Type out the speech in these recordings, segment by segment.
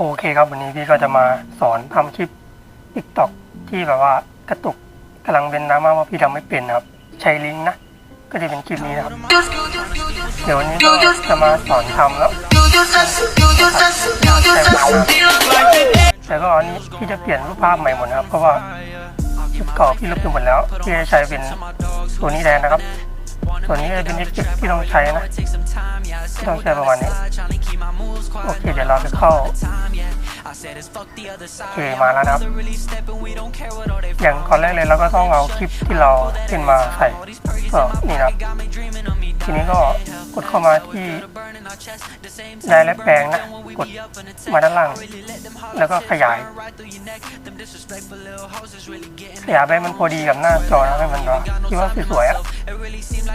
โอเคครับวันนี้พี่ก็จะมาสอนทำคลิป t ิ k t o k ที่แบบว่ากระตุกกำลังเป็นน้ำมาว่าพี่ทำไม่เป็นนครับ ใช้ลิงก์นะ ก็จะเป็นคลิปนี้นะครับ เดี๋ยววันนี้ก็จะมาสอนทำแล้วแต่ก็อันนี้พี่จะเปลี่ยนรูปภาพใหม่หมดนะครับ เพราะว่าคลิปเก่าพี่ลบไปหมดแล้วพี่จะใช้เป็นตัวนี้แทนนะครับ ส่วนนี้จะเป็นเอฟเฟกต์ที่ต้องใช้นะที่ต้องใช้ประมาณนี้ โอเค เดี๋ยวเราจะเข้า โอเคมาแล้วนะครับ อย่างก่อนแรกเลยเราก็ต้องเอาคลิปที่เราเป็นมาใส่ก็นี่นะครับ ทีนี้ก็กดเข้ามาที่ได้และแปลงนะ กดมาด้านล่าง แล้วก็ขยาย ขยายไปมันพอดีกับหน้าจอนะให้มันแบบคิดว่าสวยๆอะ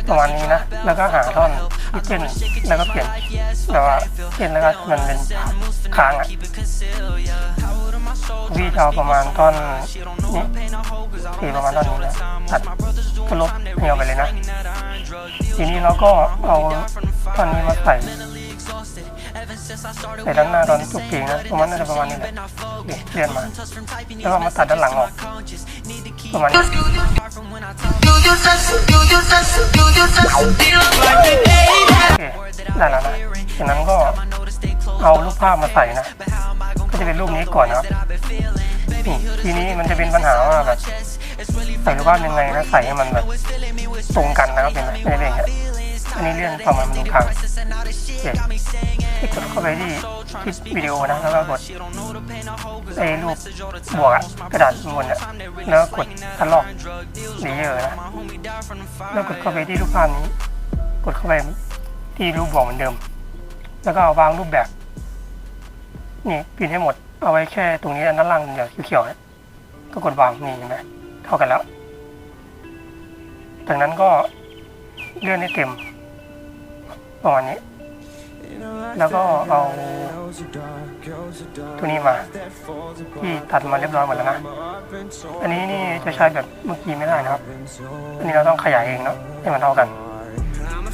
ประมาณนี้นะ แล้วก็หาท่อนที่เต้นแล้วก็เปลี่ยนแต่ว่าเต้นแล้วก็มันเป็นค้างอะวีจะเอาประมาณท่อนนี้ตีประมาณท่อนนี้นะตัดก็ลบเงียวไปเลยนะ ทีนี้เราก็เอาท่อนนี้มาใส่ใส่ด้านหน้าตอนจบเพลงนะประมาณน่าจะประมาณนี้แหละนี่เลื่อนมา แล้วก็มาตัดด้านหลังออกประมาณนี้โอเคได้แล้วนะจากนั้นก็เอารูปภาพมาใส่นะ ก็จะเป็นรูปนี้ก่อนนะครับทีนี้มันจะเป็นปัญหาว่าแบบใส่รูปภาพยังไงนะใส่ให้มันแบบตรงกันนะครับเห็นไหมไม่ได้เป็นอย่างเงี้ยอันนี้เลื่อนประมาณตรงกลางโอเคที่กดเข้าไปที่คลิปวิดีโอนะแล้วก็กดไอ้รูปบวกอะกระดาษบนอะแล้วกดทันลอกเลเยอร์นะแล้วกดเข้าไปที่รูปภาพนี้ กดเข้าไปที่รูปบวกเหมือนเดิม แล้วก็เอาวางรูปแบบ นี่ปิดให้หมด เอาไว้แค่ตรงนี้อันด้านล่างเดี๋ยวเขียวๆนี่ก็กดวางนี่เห็นไหมเท่ากันแล้ว จากนั้นก็เลื่อนให้เต็มประมาณนี้ แล้วก็เอาตัวนี้มาที่ตัดมาเรียบร้อยหมดแล้วนะ อันนี้นี่จะใช้แบบเมื่อกี้ไม่ได้นะครับ อันนี้เราต้องขยายเองเนาะให้มันเท่ากัน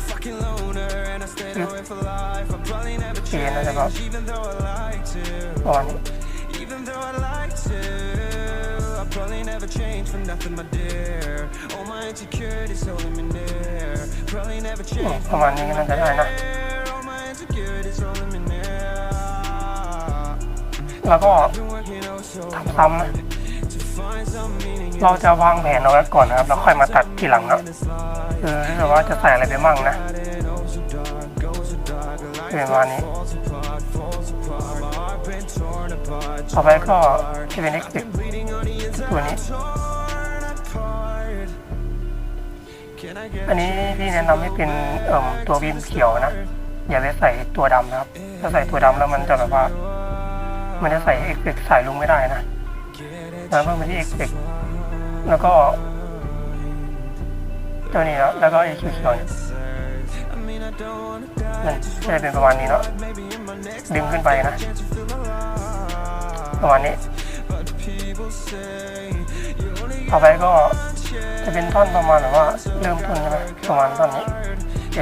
ปึ๊บเขียนแล้วก็ประมาณนี้ Probably never change for nothing, my dear. All my insecurities holding me near. Probably never นี่ change ประมาณนี้ก็น่าจะได้นะ All my insecurities holding me near. แล้วก็ Been working oh so ทำ เราจะวางแผนเอาไว้ก่อนนะครับแล้วค่อยมาตัดทีหลังเนาะ this life. คือถ้าเกิดว่าจะใส่อะไรไปมั่งนะ It oh so dark, oh so dark. Life เป็นประมาณนี้ต่อไปก็จะเป็นเอ็กซ์ Bleeding on the inside, ตัวนี้ อันนี้พี่แนะนำให้เป็นเอ่มตัวบีมเขียวนะ อย่าไปใส่ตัวดำนะครับ ถ้าใส่ตัวดำแล้วมันจะแบบว่า มันจะใส่เอฟเฟกต์สายลุงไม่ได้นะแล้วเพิ่มไปที่เอฟเฟกต์ แล้วก็ตัวนี้แล้วแล้วก็ไอ้เขียวๆเนี่ยมันจะเป็นประมาณนี้เนาะดึงขึ้นไปนะ ประมาณนี้ต่อไปก็จะเป็นท่อนประมาณแบบว่าเริ่มต้นใช่ไหมประมาณท่อนนี้โอเค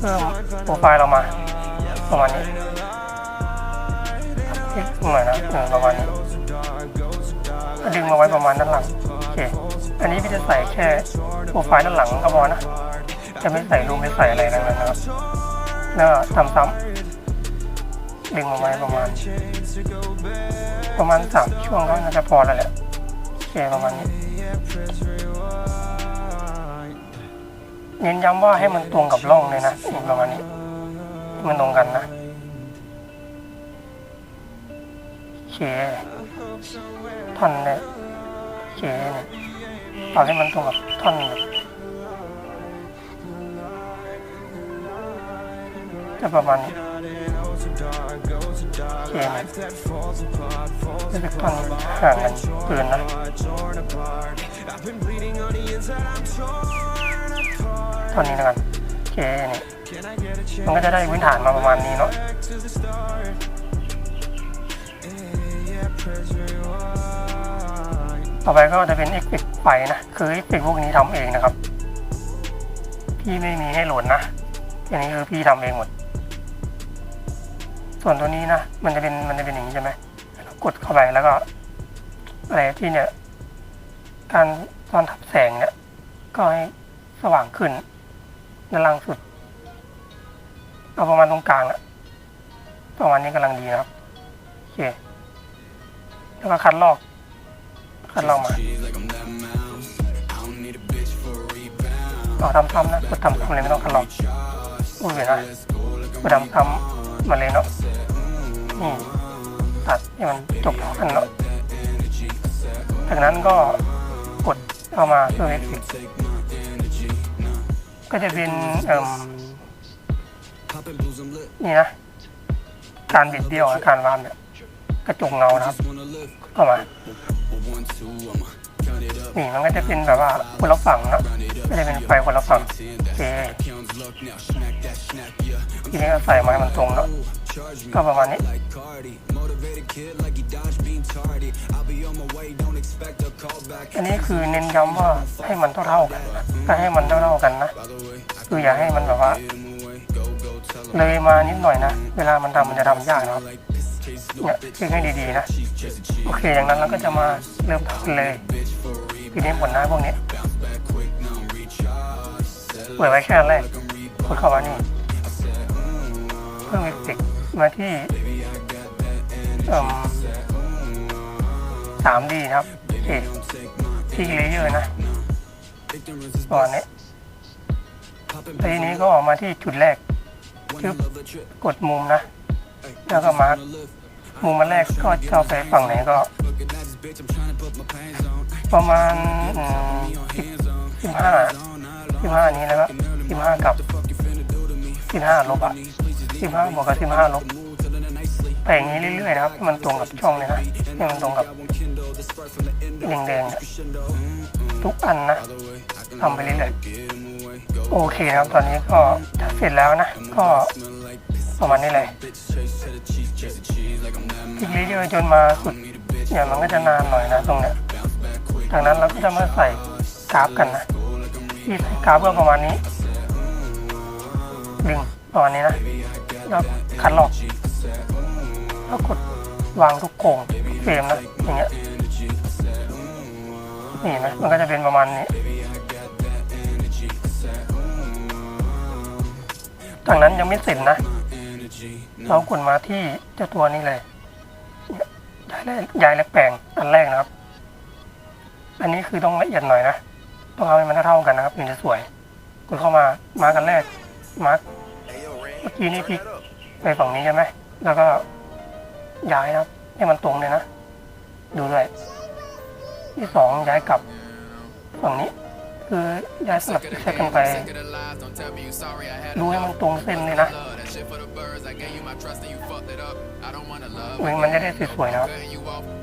เพิ่มโปรไฟล์เรามา ประมาณนี้คลิกหน่อยนะเออประมาณนี้ดึงมาไว้ประมาณด้านหลัง เค อันนี้พี่จะใส่แค่โปรไฟล์ด้านหลังก็พอนะ จะไม่ใส่รูไม่ใส่อะไรทั้งนั้นนะครับแล้วทำซ้ำดึงมาไว้ประมาณ ประมาณสามช่วงก็น่าจะพอแล้วแหละโอเคประมาณนี้เน้นย้ำว่าให้มันตรงกับร่องเลยนะประมาณนี้ มันตรงกันนะโอเคท่อนเนี่ย เคเนี่ยเอให้มันตรงกับท่อนแบบจะประมาณนี้โอเคเนี่ยจะเป็นท่อนห่างกันเกินนะท่านี้นะครับโอเคนี่มันก็จะได้พื้นฐานมาประมาณนี้เนาะ ต่อไปก็จะเป็นเอฟเฟกไฟนะ คือเอฟเฟกพวกนี้ทำเองนะครับ พี่ไม่มีให้โหลดนะอันนี้คือพี่ทำเองหมด ส่วนตัวนี้นะ มันจะเป็นมันจะเป็นอย่างนี้ใช่ไหมกดเข้าไปแล้วก็อะไรที่เนี่ย การตอนทับแสงเนี่ย ก็ให้สว่างขึ้นด้านล่างสุด เอาประมาณตรงกลางอะประมาณนี้กำลังดีนะครับ โอเค แล้วก็คัดลอก ดลอกมาเอาทำซ้ำนะกดทำซ้ำเลยไม่ต้องคัดลอกอุ้ยเห็นไหมกดทำซ้ำมาเลยเนาะนี่ตัดให้มันจบเท่ากันเนาะจากนั้นก็กดเข้ามาเพื่อเอฟเฟกต์ก็จะเป็นเอ่มนี่นะการบิดเบี้ยวและการวามเนี่ยกระจกเงานะครับเข้ามา นี่มันก็จะเป็นแบบว่าคนละฝั่งนะก็จะเป็นไฟคนละฝั่งโอเคทีนี้ก็ใส่มาให้มันตรงเนาะก็ประมาณนี้อันนี้คือเน้นย้ำว่าให้มันเท่าๆกันนะก็ให้มันเท่าๆกันนะคืออย่าให้มันแบบว่า เลยมานิดหน่อยนะ เวลามันทำมันจะทำยากนะครับเนี่ยเช็คให้ดีๆนะ โอเคอย่างนั้นเราก็จะมาเริ่มทำกันเลยทีนี้ผลหน้าพวกนี้เปิดไว้แค่แรกกดเข้ามานี่เพิ่มเอฟเฟกมาที่สามดีครับโอเคที่เลเยอร์นะตัวนี้ทีนี้ก็ออกมาที่จุดแรก จึ๊บกดมุมนะ แล้วก็มาร์คมุมมันแรกก็จะเอาไปฝั่งไหนก็ ประมาณสิบห้าสิบห้านี้แล้วก็สิบห้ากับสิบห้าลบอะสิบห้าบวกกับสิบห้าลบแต่อย่างนี้เรื่อยๆนะครับให้มันตรงกับช่องเลยนะให้มันตรงกับแดงๆนะทุกอันนะ ทำไปเรื่อยๆโอเคครับตอนนี้ก็จะเสร็จแล้วนะ ก็ประมาณนี้เลยทีนี้เยอะจนมาสุดเนี่ยมันก็จะนานหน่อยนะตรงเนี้ยจากนั้นเราก็จะมาใส่กราฟกันนะที่ใส่กราฟก็ประมาณนี้ดึงประมาณนี้นะแล้วคัดหลอกแล้วกดวางทุกโครงเฟรมนะอย่างเงี้ยนี่นะมันก็จะเป็นประมาณนี้ จากนั้นยังไม่เสร็จนะ เรากดมาที่เจ้าตัวนี้เลยย้ายแรกย้ายและแปลงอันแรกนะครับ อันนี้คือต้องละเอียดหน่อยนะ ต้องเอาให้มันเท่ากันนะครับถึงจะสวย กดเข้ามา มากกันแรก มาร์กเมื่อกี้นี่พลิกไปฝั่งนี้ใช่ไหม แล้วก็ย้ายนะครับ ให้มันตรงเลยนะ ดูด้วย ที่สองย้ายกลับฝั่งนี้ คือย้ายสลับเช็คกันไปดูให้มันตรงเส้นเลยนะเว้ยมันจะได้สวยๆนะครับ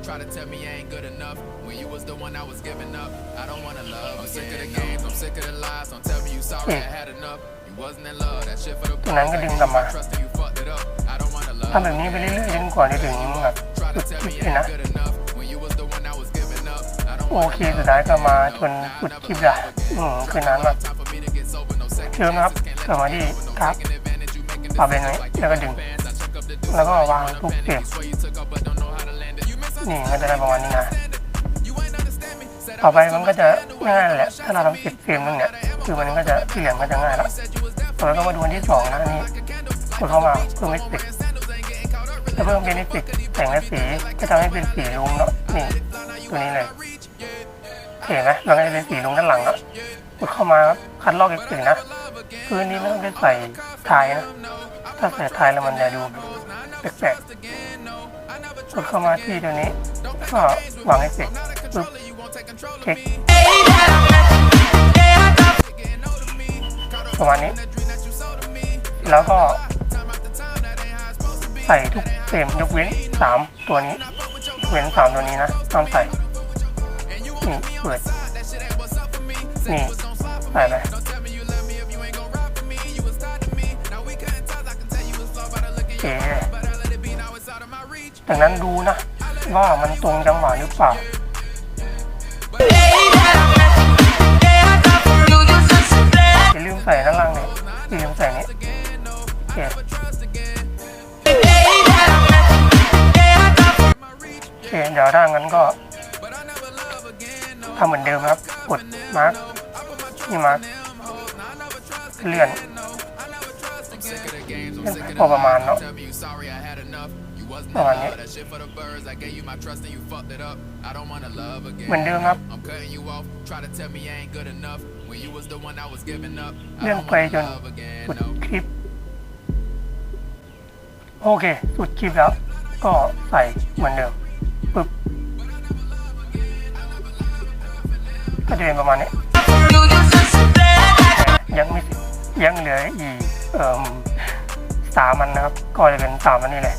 Try to tell me I ain't good enough when you was the one I was giving up. I don't wanna love. I'm sick of the games, I'm sick of the lies. Don't tell me you sorry, I had enough. You wasn't in love, that shit for the จากนั้นก็ดึงกลับมา trust and you fucked it up. I don't wanna love. ทำแบบนี้ไปเรื่อยๆจนกว่าจะถึงแบบ Try สุ to ด tell คลิ me ป I เลยนะ โอเคสุดท้ายก็มาจนสุดคลิปละอืมคืนนั้นแบบเชิญนะครับกลับมาที่กราฟปรับเป็นไว้แล้วก็ดึง แล้วก็วางทุกเสียบนี่ก็จะได้ประมาณนี้นะต่อไปมันก็จะง่ายแหละ ถ้าเราทำสิบเฟรมนึงเนี่ย คือมันก็จะเหลืองก็จะง่ายแล้วต่อไปก็มาดูอันที่สองนะนนี้กดเข้ามาเพิ่มเอฟเฟกต์จะเพิ่มเป็นเอฟเฟกต์แต่งและสีก็จะให้เป็นสีลุงเนาะนี่ตัวนี้เลย เห็นไหมมันก็จะเป็นสีลุงด้านหลังแล้วกดเข้ามาครับคัดลอกเอฟเฟกต์นะคืออันนี้ไม่ต้องไปใส่ทายนะถ้าใส่ทายแล้วมันจะดูแปลกๆกดเข้ามาที่ตัวนี้ก็วางเอฟเฟกต์ปึ๊บเช็คประมาณนี้ แล้วก็ ใส่ทุกเฟรมยกเว้นสามตัวนี้เว้นสามตัวนี้นะห้ามใส่ เปิดนี่ใส่ไปโอเคจากนั้นดูนะ ว่ามันตรงจังหวะหรือเปล่าอย่าลืมใส่ด้านล่างเนี่ยอย่าลืมใส่นี้โอเคเดี๋ยวถ้างั้นก็ำเหมือนเดิมครับ กดมาร์กนี่มาร์กเลื่อนพอประมาณเนาะประมาณนี้เหมือนเดิมครับเรื่องไปจนกดคลิป โอเค สุดคลิปแล้ว ก็ใส่เหมือนเดิม ก็จะเป็นประมาณนี้ ยังไม่ยังเหลืออีกออสามอันนะครับ ก็จะเป็นสามอันนี้เลย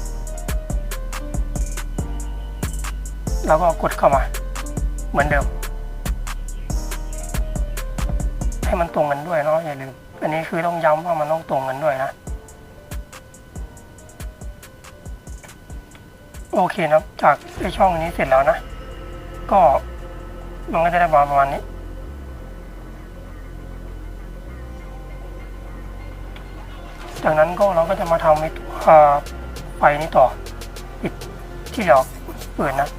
แล้วก็กดเข้ามา เหมือนเดิม ให้มันตรงกันด้วยเนาะอย่าลืมอันนี้คือต้องย้ำว่ามันต้องตรงกันด้วยนะ โอเคนะครับจากไอช่องนี้เสร็จแล้วนะ ก็ มันก็จะได้ประมาณนี้ จากนั้นก็เราก็จะมาทำไอ้ตัวเอ่อไฟนี้ต่อปิดที่เราเปิดนะ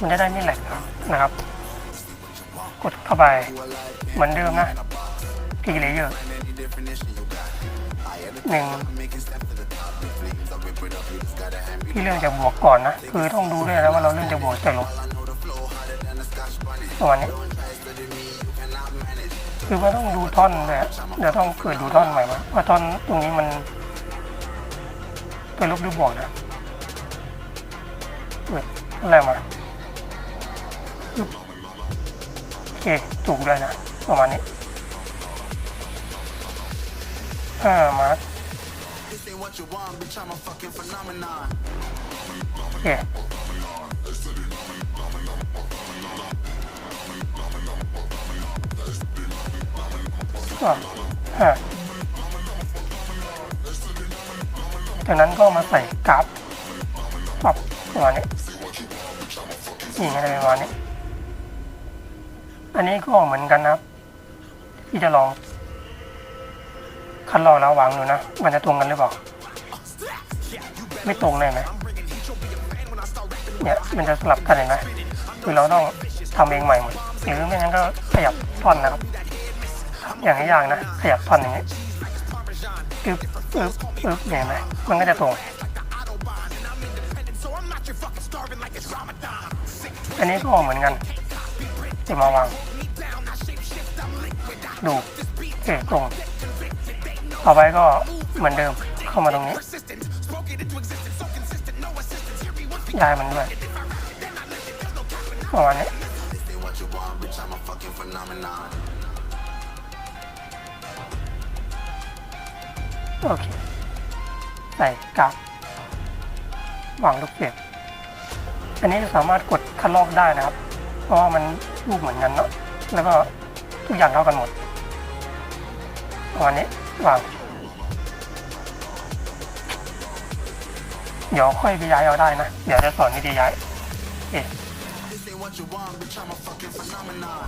มันจะได้ไม่แหลกนะครับ กดเข้าไปเหมือนเดิมนะพีเลเยอร์หนึ่งพี่เรื่องจากบวกก่อนนะ คือต้องดูด้วยนะว่าเราเรื่องจากบวกจากลบ ประมาณนี้คือว่าต้องดูท่อนเลยเดี๋ยวต้องเปิดดูท่อนใหม่มาว่าท่อนตรงนี้มันเป็นลบหรือบวกนะเปิดอะไรมาโอเคถูกเลยนะประมาณนี้อ่ามาร์คโอเค ก็อ่าจากนั้นก็มาใส่กราฟปรับประมาณนี้นี่อะไรประมาณนี้ อันนี้ก็เหมือนกันนะครับที่จะลองคัดลอกแล้ววางดูนะ มันจะตรงกันหรือเปล่า ไม่ตรงเลยไหมเนี่ยมันจะสลับกันเห็นไหมคือเราต้องทำเองใหม่หมดหรือไม่งั้นก็ขยับท่อนนะครับ อย่างนี้ยางนะ ขยับท่อนอย่างนี้ปึ๊บปึ๊บปึ๊บเห็นไหมมันก็จะตรงอันนี้ก็เหมือนกันจะมาวางดูโอเคตรง ต่อไปก็เหมือนเดิมเข้ามาตรงนี้ย้ายมันด้วยประมาณนี้ โอเค ใส่กราฟวางลูกเสียบอันนี้สามารถกดคัดลอกได้นะครับ เพราะว่ามันรูปเหมือนกันเนาะ แล้วก็ทุกอย่างเท่ากันหมดประมาณนี้วาง เดี๋ยวค่อยไปย้ายเอาได้นะ เดี๋ยวจะสอนวิธีย้ายเอ๊ะ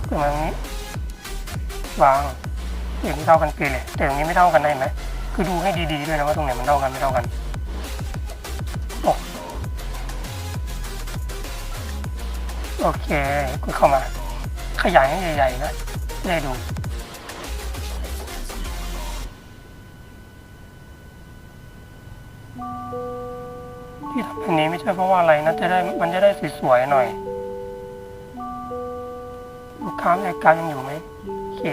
ตรงนี้วางอย่างนี้เท่ากันปีเลยแต่ตรงนี้ไม่เท่ากันได้ไหม คือดูให้ดีๆด้วยนะว่าตรงไหนมันเท่ากันไม่เท่ากันโอโอเคกดเข้ามา ขยายให้ใหญ่ๆนะได้ดูที่ทำแบบนี้ไม่ใช่เพราะว่าอะไรนะจะได้มันจะได้สวยๆหน่อย ลูกค้าในการยังอยู่ไหมโอเค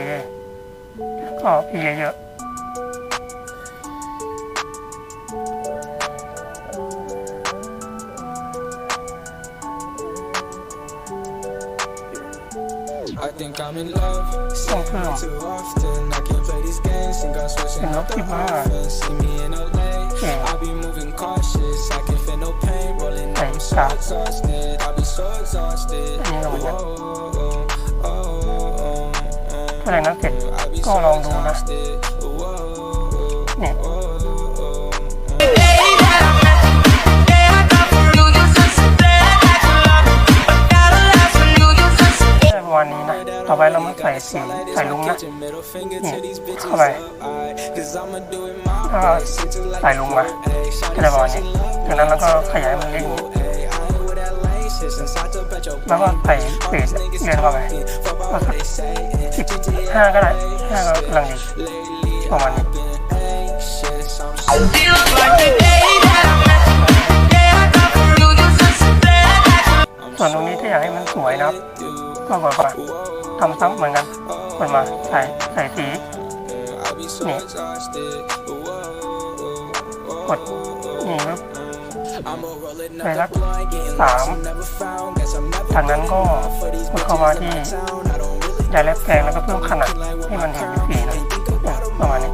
แล้วก็พี่เยอะ I'm in love. ๆต้องเพิ่ม Too often, I can't play these games. Think I'm switching up the offense. See me in LA. Yeah. I'll be moving cautious. I can feel no pain rolling. Hey, I'm so stop. exhausted. I'll be so exhausted. Anh nghe rồi nhá. Oh, oh, oh, oh, ถ้าอย่างนั้นเสร็จ oh. I'll be ก็ so ลองดูนะ exhausted. Oh, oh, oh, เนี่ย าณนี้นะ ต่อไปเรามาใส่สีใส่ลุงนะนี่เข้าไปแล้วก็ใส่ลุงมาก็ได้ประมาณนี้จากนั้นเราก็ขยายมันเล็กนิดแล้วก็ใส่เศษเงินเข้าไปก็สิบห้าก็ได้ห้าก็กำลังดีประมาณนี้ส่วนตรงนี้ถ้าอยากให้มันสวยนะครับ เมือก่อนก่อนทำซ้ำเหมือนกันเปิดมาใส่ใส่สีนี่กดนี่ครับไปยรัฐสามทางนั้นก็กดเข้ามาที่ย้ายแลบแปกงแล้วก็เพิ่มขนาดให้มันเห็นสีนะประมาณนี้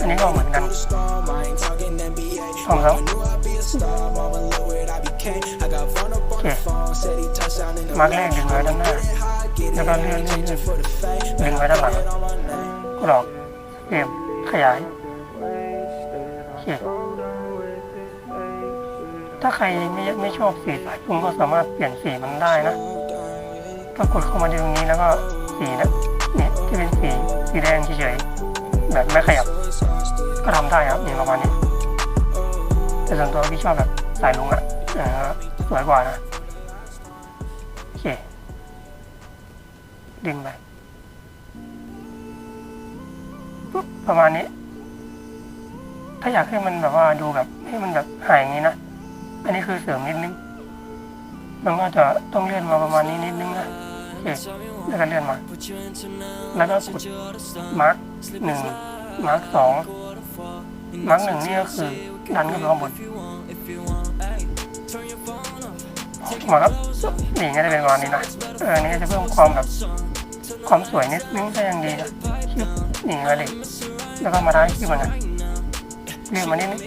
อันนี้ก็เหมือนกันทำซ้ำโอเค มาร์กแรกดึงไว้ด้านหน้า แล้วก็เลื่อนเลื่อนเลื่อนดึงไว้ด้านหลังกดออกเกมขยายโอเคถ้าใครไม่ไม่ชอบสีสายพุ่งก็สามารถเปลี่ยนสีมันได้นะก็กดเข้ามาที่ตรงนี้แล้วก็สีนะเนี่ยที่เป็นสีสีแดงเฉยๆแบบไม่ขยับ ก็ทำได้ครับอย่างประมาณนี้แต่ส่วนตัวพี่ชอบแบบสายลุงอะเออสวยกว่านะ ดึงไปปุ๊บประมาณนี้ ถ้าอยากให้มันแบบว่าดูแบบให้มันแบบหายอย่างนี้นะ อันนี้คือเสริมนิดนึง มันก็จะต้องเลื่อนมาประมาณนี้นิดนึงนะโอเคแล้วก็เลื่อนมา แล้วก็กดมาร์กหนึ่งมาร์กสองมาร์กหนึ่งนี่ก็คือดันขึ้นไปข้างบนหมาครับนี่ก็จะเป็นประมาณนี้นะเอออันนี่จะเพิ่มความแบบ ความสวยนิดนึงก็ยังดีนะคิ้วนี่ก็ดีแล้วก็มาได้คิ้วมันนะเลื่อนมานิดนึง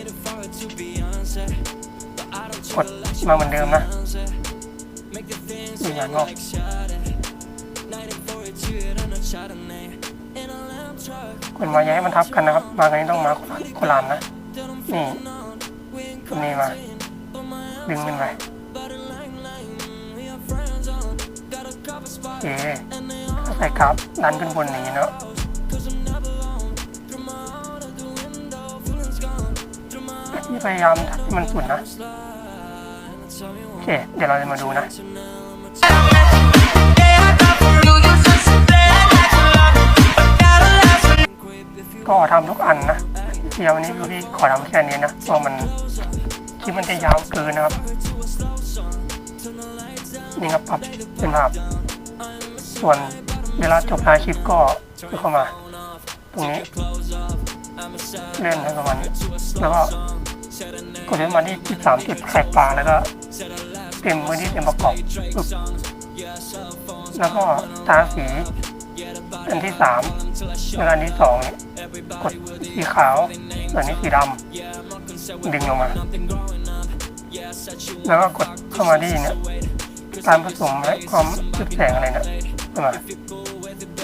กดมาเหมือนเดิมนะดูงานงอกคนมาย่าให้มันทับกันนะครับ มากันนี้ต้องมาคนลานนะ นี่คนนี้มา ดึงมันไปโอเค ก็ใส่กราฟดันขึ้นบนนี้เนาะที่พยายามทำให้มันสุดนะโอเค เดี๋ยวเราจะมาดูนะก็ทำทุกอันนะเดี๋ยววันนี้คือพี่ขอทำแค่นี้นะเพราะมันคลิปมันจะยาวเกินนะครับนี่ครับปรับเป็นภาพส่วน เวลาจบท้ายคลิปก็กดเข้ามา ตรงนี้เล่นให้ประมาณนี้แล้วก็กดขึ้นมาที่จุดสามจุดแขกปลาแล้วก็เต็มพื้ที่เต็มประกอบปึ๊บแล้วก็ทาสีอันที่สามแล้วอันที่สองเนี่ยกดสีขาวส่วนนี้สีดำดึงลงมา แล้วก็กดเข้ามาที่เนี่ยการผสมและความทึบแสงอะไรเนะเข้ามา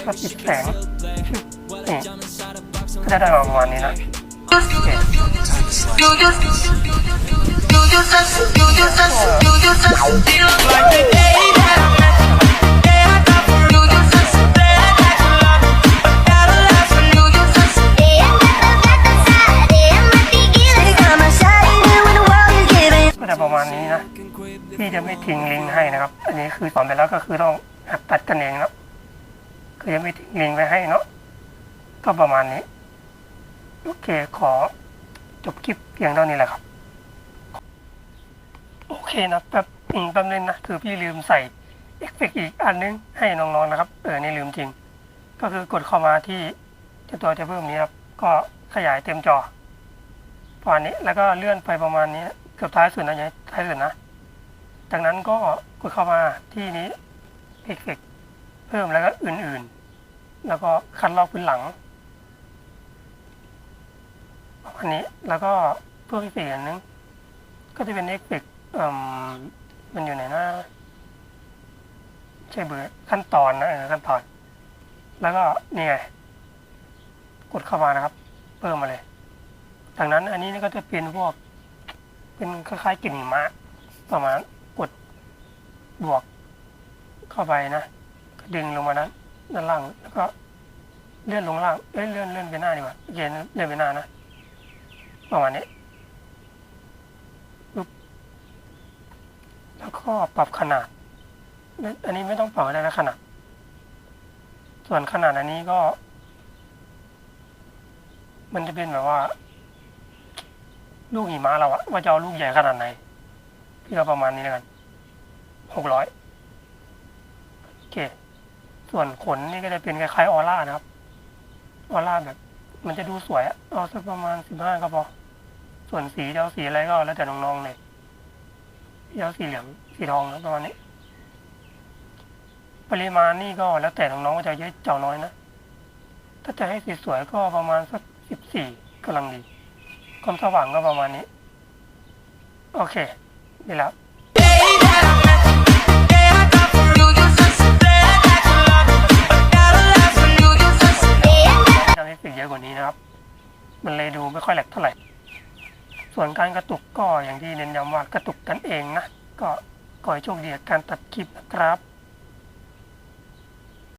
มันติดแสงนี่ก็จะได้ประมาณนี้นะก็ประมาณนี้นะ พี่จะไม่ทิ้งลิงให้นะครับ อันนี้คือสอนไปแล้วก็คือต้องตัดกันเองครับะคือจะไม่ทิ้งลิงไว้ให้เนาะก็ประมาณนี้ โอเคขอจบคลิปเพียงเท่านี้แหละครับ โอเคนะแป๊บอืมแป๊บนึงนะคือพี่ลืมใส่เอฟเฟกอีกอันนึงให้น้องๆนะครับเออนี่ลืมจริง ก็คือกดเข้ามาที่จ้าตัวจะเพิ่มนี้ครับ ก็ขยายเต็มจอประมาณนี้แล้วก็เลื่อนไปประมาณนี้ เกือบท้ายสุดนะยังท้ายสุดนะจากนั้นก็กดเข้ามาที่นี้เอฟเฟกเพิ่มแล้วก็อื่นๆ แล้วก็คัดลอกพื้นหลังประมาณนี้แล้วก็เพิ่มอีกสีอันนึงก็จะเป็นเอฟเฟกต์อืมมันอยู่ไหนนะใช่เบอร์ขั้นตอนนะขั้นตอน แล้วก็นี่ไงกดเข้ามานะครับ เพิ่มมาเลยจากนั้นอันนี้ก็จะเป็นพวก เป็นคล้ายๆกลิ่นหิมะประมาณกดบวกเข้าไปนะดึงลงมานั้น ด้านล่างแล้วก็เลื่อนลงล่างเอ้ยเลื่อนเลื่อนไปหน้าดีกว่าโอเคเลื่อนไปหน้านะประมาณนี้ปุ๊บแล้วก็ปรับขนาด อันนี้ไม่ต้องปรับอะไรนะขนาด ส่วนขนาดอันนี้ก็ มันจะเป็นแบบว่า ลูกหิมะเราอะว่าจะเอาลูกใหญ่ขนาดไหนพี่เราประมาณนี้แล้วกันหกร้อยโอเค ส่วนขนนี่ก็จะเป็นคล้ายๆออร่านะครับ ออร่าแบบ มันจะดูสวยอะเอาสักประมาณสิบห้าก็พอ ส่วนสีจะเอาสีอะไรก็แล้วแต่น้องๆเลยพี่เอาสีเหลืองสีทองนะประมาณนี้ ปริมาณนี่ก็แล้วแต่น้องๆว่าจะเยอะเจ้าน้อยนะ ถ้าจะให้สีสวยก็ประมาณสักสิบสี่กำลังดีความสว่างก็ประมาณนี้ โอเคนี่แล้ว เยอะกว่านี้นะครับ มันเลยดูไม่ค่อยแหลกเท่าไหร่ ส่วนการกระตุกก็อย่างที่เน้นย้ำว่ากระตุกกันเองนะ ก็ขอให้โชคดีกับการตัดคลิปนะครับ